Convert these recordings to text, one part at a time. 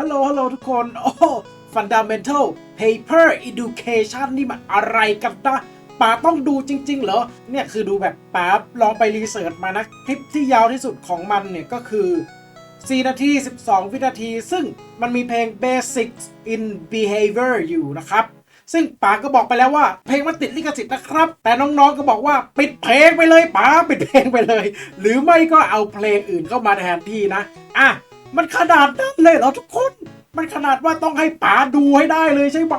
ฮัลโหล ฮัลโหล ทุกคน โอ้ Fundamental Paper Education นี่มันอะไรกันนะป๋าต้องดูจริง ๆ เหรอ เนี่ยคือดูแบบป๋าลองไปรีเสิร์ชมานะ คลิปที่ยาวที่สุดของมันเนี่ยก็คือ 4 นาที 12 วินาที ซึ่งมันมีเพลง Basics in Behavior อยู่นะครับ ซึ่งป๋าก็บอกไปแล้วว่าเพลงมันติดลิขสิทธิ์นะครับ แต่น้องๆก็บอกว่าปิดเพลงไปเลยป๋าปิดเพลงไปเลย หรือไม่ก็เอาเพลงอื่นเข้ามาแทนที่นะ อะ มันขนาดนั้นเลยเหรอทุกคน มันขนาดว่าต้องให้ป๋าดูให้ได้เลยใช่ไหม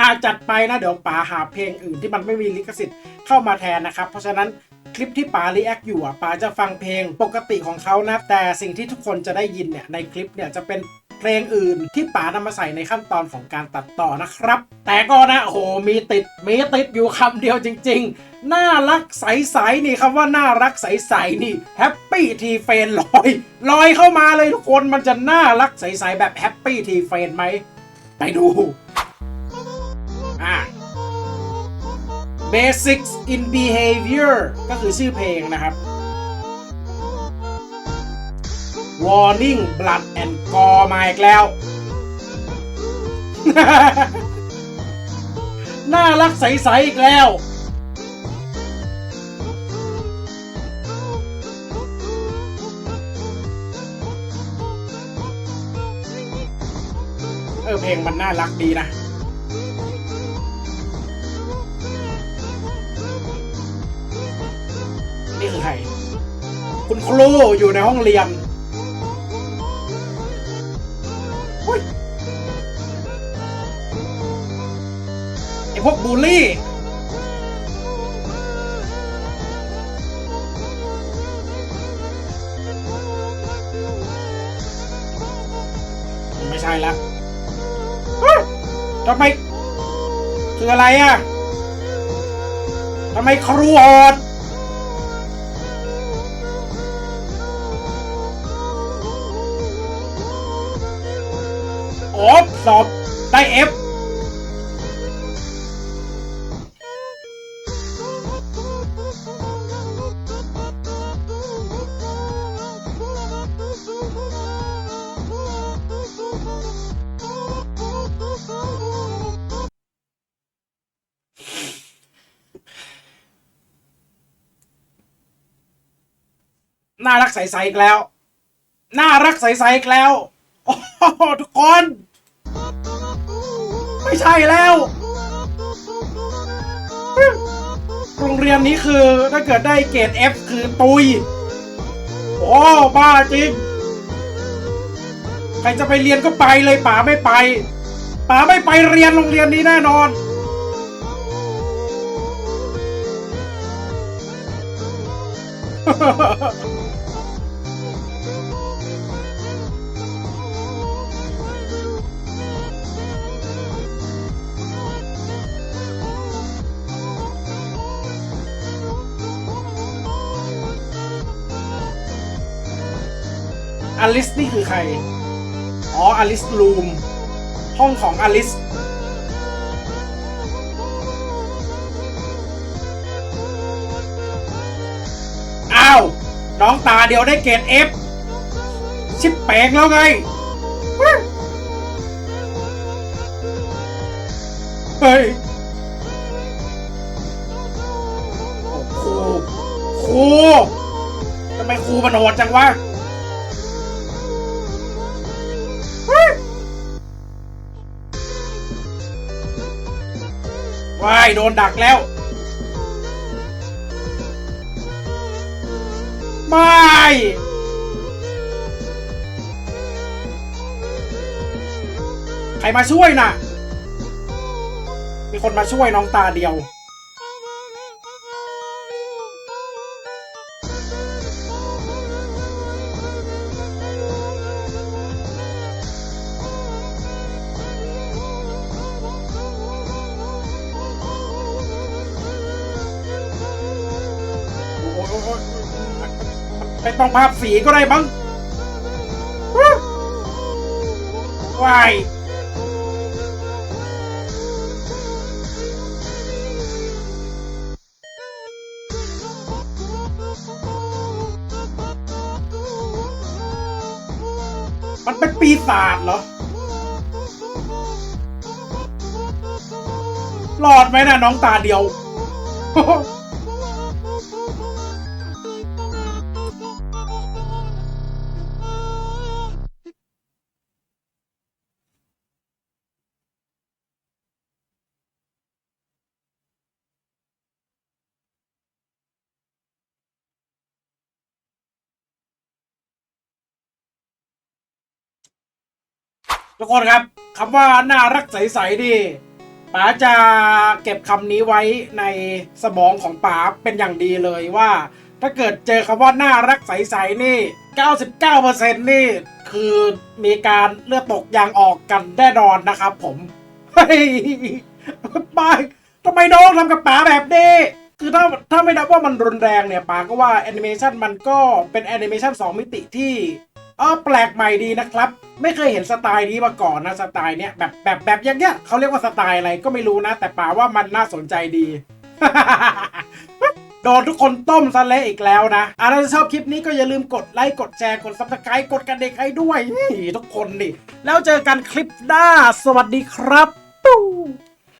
อาจัดไปนะเดี๋ยวป๋าหาเพลงอื่นที่มันไม่มีลิขสิทธิ์เข้ามาแทนนะครับ เพราะฉะนั้นคลิปที่ป๋ารีแอคอยู่อะป๋าจะฟังเพลงปกติของเขานะ แต่สิ่งที่ทุกคนจะได้ยินเนี่ยในคลิปเนี่ยจะเป็น เพลงอื่นที่ป๋านำมาใส่ในขั้นตอนของการตัดต่อนะครับ แต่ก็นะโอ้โหมีติดมีติดอยู่คำเดียวจริง ๆ น่ารักใสๆนี่คำว่าน่ารักใสๆนี่แฮปปี้ทีเฟนลอยลอยเข้ามาเลยทุกคนมันจะน่ารักใสๆแบบแฮปปี้ทีเฟนไหมไปดูอะ Basics in Behavior ก็คือชื่อเพลงนะครับ Warning Blood and Gore มาอีกแล้ว น่ารักใส ๆ อีกแล้ว เออเพลงมันน่ารักดีนะนี่คือใคร คุณครูอยู่ในห้องเรียน พวกบูลลี่ ไม่ใช่แล้วทำไมคืออะไรอะทำไมครูโหดโอ้สอบได้เอฟ น่ารักใสๆอีกแล้ว น่ารักใสๆอีกแล้ว โอ้โหทุกคน ไม่ใช่แล้ว โรงเรียนนี้คือถ้าเกิดได้เกรด F คือตุย โอ้บ้าจริง ใครจะไปเรียนก็ไปเลยป๋าไม่ไปป๋าไม่ไปเรียนโรงเรียนนี้แน่นอน อลิสนี่คือใคร อ๋ออลิสรูม ห้องของอลิส น้องตาเดียวได้เกรด F ชิปแปลงแล้วไง เฮ้ยครูครูทำไมครูมันโหดจังวะว้ายโดนดักแล้ว ไม่ ใครมาช่วยน่ะ มีคนมาช่วยน้องตาเดียว โอ้ยโอ้ยโอ้ย ไม่ต้องภาพสีก็ได้มั้งว้ายมันเป็นปีศาจเหรอ หลอดไหมนะน้องตาเดียว ทุกคนครับคำว่าน่ารักใสๆนี่ป๋าจะเก็บคำนี้ไว้ในสมองของป๋าเป็นอย่างดีเลยว่า ถ้าเกิดเจอคำว่าน่ารักใสๆนี่ 99%นี่คือมีการเลือดตกยางออกกันแน่นอนนะครับผมเฮ้ยไปทำไมน้องทำกับป๋าแบบนี้ คือถ้าถ้าไม่นับว่ามันรุนแรงเนี่ยป๋าก็ว่าแอนิเมชันมันก็เป็นแอนิเมชัน2มิติที่ อ๋อแปลกใหม่ดีนะครับ ไม่เคยเห็นสไตล์นี้มาก่อนนะสไตล์เนี้ยแบบแบบแบบอย่างเงี้ยเขาเรียกว่าสไตล์อะไรก็ไม่รู้นะ แต่ป่าว่ามันน่าสนใจดีโดนทุกคนต้มซะเละอีกแล้วนะอะถ้าชอบคลิปนี้ก็อย่าลืมกดไลค์กดแชร์กดซับสไครต์กดกระดิ่งให้ด้วยทุกคนดิแล้วเจอกันคลิปหน้า สวัสดีครับปู